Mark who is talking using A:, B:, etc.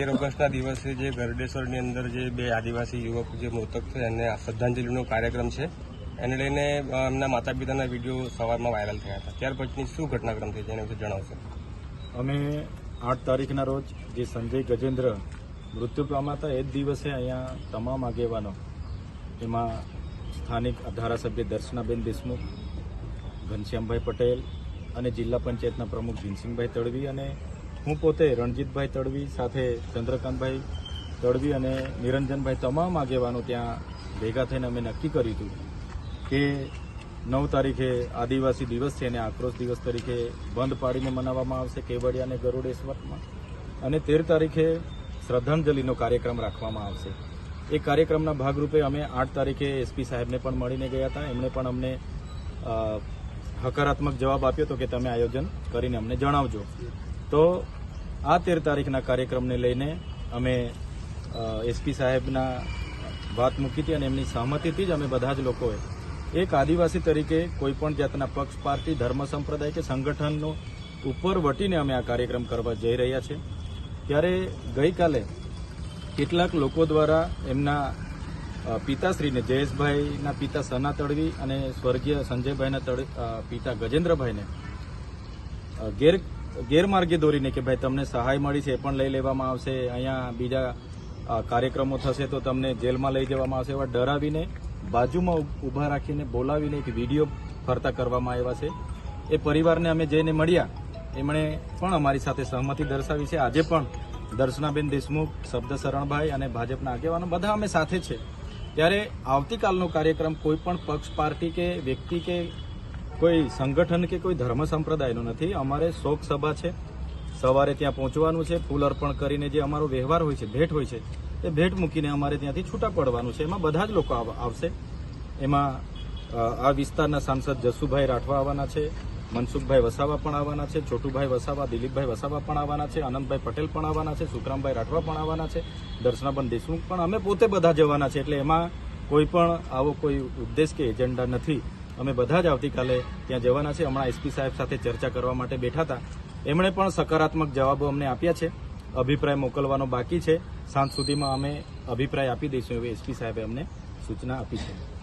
A: તેર ઓગસ્ટના દિવસે જે ગરડેશ્વરની અંદર જે બે આદિવાસી યુવક જે મૃતક છે એને શ્રદ્ધાંજલિનો કાર્યક્રમ છે. એને લઈને એમના માતા પિતાના વીડિયો સવારમાં વાયરલ થયા હતા. ત્યાર પછીની શું ઘટનાક્રમ થઈ છે એના વિશે જણાવશો.
B: અમે આઠ તારીખના રોજ જે સંજય ગજેન્દ્ર મૃત્યુ પામ્યા એ જ દિવસે અહીંયા તમામ આગેવાનો, એમાં સ્થાનિક ધારાસભ્ય દર્શનાબેન દેશમુખ, ઘનશ્યામભાઈ પટેલ અને જિલ્લા પંચાયતના પ્રમુખ ભીમસિંહભાઈ તડવી અને હું પોતે રણજીતભાઈ તડવી સાથે ચંદ્રકાંતભાઈ તડવી અને નિરંજનભાઈ તમામ આગેવાનો ત્યાં ભેગા થઈને અમે નક્કી કર્યું હતું કે નવ તારીખે આદિવાસી દિવસ છે અને આક્રોશ દિવસ તરીકે બંધ પાડીને મનાવવામાં આવશે કેવડિયા અને ગરુડેશ્વરમાં. અને તેર તારીખે શ્રદ્ધાંજલિનો કાર્યક્રમ રાખવામાં આવશે. એ કાર્યક્રમના ભાગરૂપે અમે આઠ તારીખે એસપી સાહેબને પણ મળીને ગયા હતા. એમણે પણ અમને હકારાત્મક જવાબ આપ્યો હતો કે તમે આયોજન કરીને અમને જણાવજો. તો આ તેર તારીખના કાર્યક્રમને લઈને અમે એસપી સાહેબના વાત મૂકી હતી અને એમની સહમતિથી જ અમે બધા જ લોકોએ એક આદિવાસી તરીકે કોઈપણ જાતના પક્ષ, પાર્ટી, ધર્મ, સંપ્રદાય કે સંગઠનનો ઉપર વટીને અમે આ કાર્યક્રમ કરવા જઈ રહ્યા છે. ત્યારે ગઈકાલે કેટલાક લોકો દ્વારા એમના પિતાશ્રીને જયેશભાઈના પિતા સના તડવી અને સ્વર્ગીય સંજયભાઈના પિતા ગજેન્દ્રભાઈને ગેર ગેરમાર્ગે દોરીને કે ભાઈ તમને સહાય મળી છે એ પણ લઈ લેવામાં આવશે, અહીંયા બીજા કાર્યક્રમો થશે તો તમને જેલમાં લઈ જવામાં આવશે એવા ડરાવીને બાજુમાં ઊભા રાખીને બોલાવીને એક વીડિયો ફરતા કરવામાં આવ્યા છે. એ પરિવારને અમે જઈને મળ્યા. એમણે પણ અમારી સાથે સહમતિ દર્શાવી છે. આજે પણ દર્શનાબેન દેશમુખ, શબ્દ શરણભાઈ અને ભાજપના આગેવાનો બધા અમે સાથે છે. ત્યારે આવતીકાલનો કાર્યક્રમ કોઈ પણ પક્ષ, પાર્ટી કે વ્યક્તિ કે કોઈ સંગઠન કે કોઈ ધર્મ સંપ્રદાયનો નથી. અમારે શોક સભા છે. સવારે ત્યાં પહોંચવાનું છે. ફૂલ અર્પણ કરીને જે અમારો વ્યવહાર હોય છે, ભેટ હોય છે, એ ભેટ મૂકીને અમારે ત્યાંથી છૂટા પડવાનું છે. એમાં બધા જ લોકો આવશે. એમાં આ વિસ્તારના સાંસદ જસુભાઈ રાઠવા આવવાના છે. મનસુખભાઈ વસાવા પણ આવવાના છે. છોટુભાઈ વસાવા, દિલીપભાઈ વસાવા પણ આવવાના છે. આનંદભાઈ પટેલ પણ આવવાના છે. સુખરામભાઈ રાઠવા પણ આવવાના છે. દર્શનાબન દેશમુખ પણ અમે પોતે બધા જવાના છે. એટલે એમાં કોઈ પણ આવો કોઈ ઉદ્દેશ કે એજન્ડા નથી. અમે બધા જ આવતીકાલે ત્યાં જવાના છે. હમણાં એસપી સાહેબ સાથે ચર્ચા કરવા માટે બેઠા હતા. એમણે પણ સકારાત્મક જવાબો અમને આપ્યા છે. અભિપ્રાય મોકલવાનો બાકી છે. સાંજ સુધીમાં અમે અભિપ્રાય આપી દઈશું એવી એસપી સાહેબે અમને સૂચના આપી છે.